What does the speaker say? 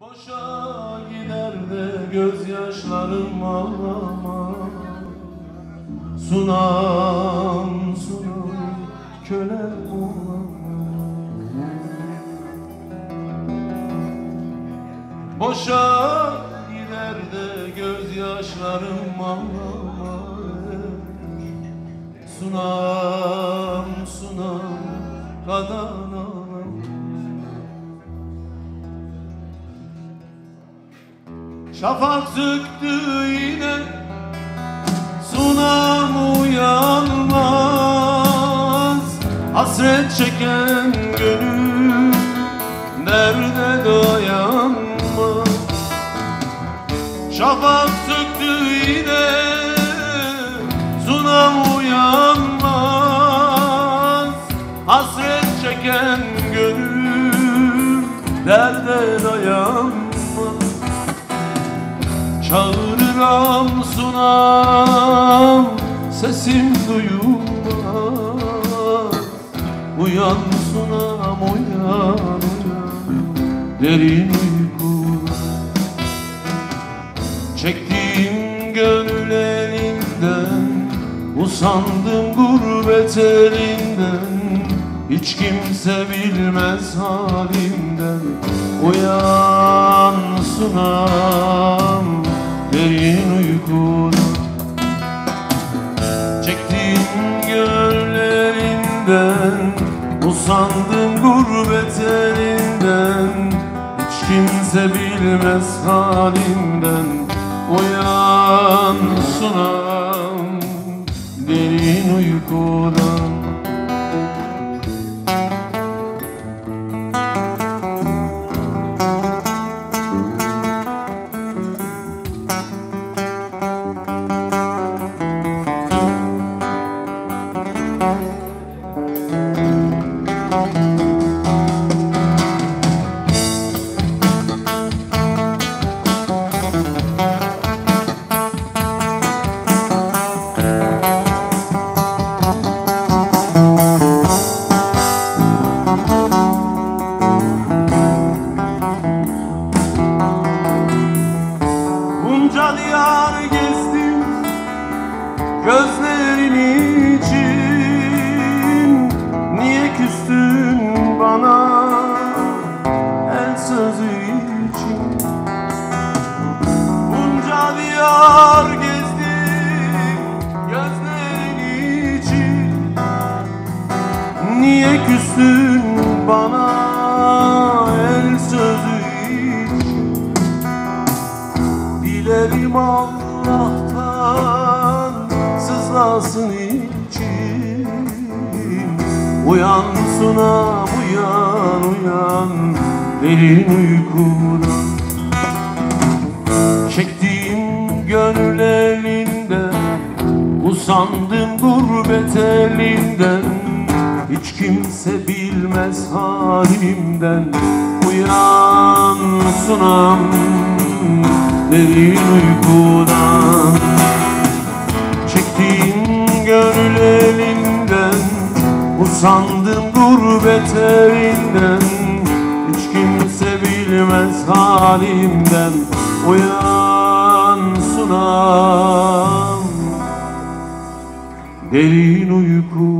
Boşa gider de gözyaşlarım ağlama. Sunam sunam kölem olama Boşa gider de gözyaşlarım ağlama. Sunam sunam kadan Şafak söktü yine Sunam uyanmaz. Hasret çeken gönül Nerede dayanmaz. Şafak söktü yine Sunam uyanmaz. Hasret çeken gönül Derde dayanmaz Çağırıram sunam Sesim duyulmaz. Uyan sunam uyan uyan Derin uyku. Çektiğim gönül elinden Usandım gurbet elinden Hiç kimse bilmez halimden Uyan sunam derin uykudan Çektiğim göllerinden Usandım gurbet elinden Hiç kimse bilmez halimden Uyan sunam derin uykudan Bunca diyar gezdim gözlerin için. Niye küstün bana el sözü için? Bunca diyar gezdim gözlerin için. Niye küstün Dilerim Allah'tan sızlasın için Uyan sunam uyan uyan derin uykudan Çektiğim gönül elinden Usandım gurbet elinden Hiç kimse bilmez halimden. Uyan sunam derin uykudan Çektiğim gönül elinden Usandım gurbet elinden Hiç kimse bilmez halimden Uyan sunam. Derin uykudan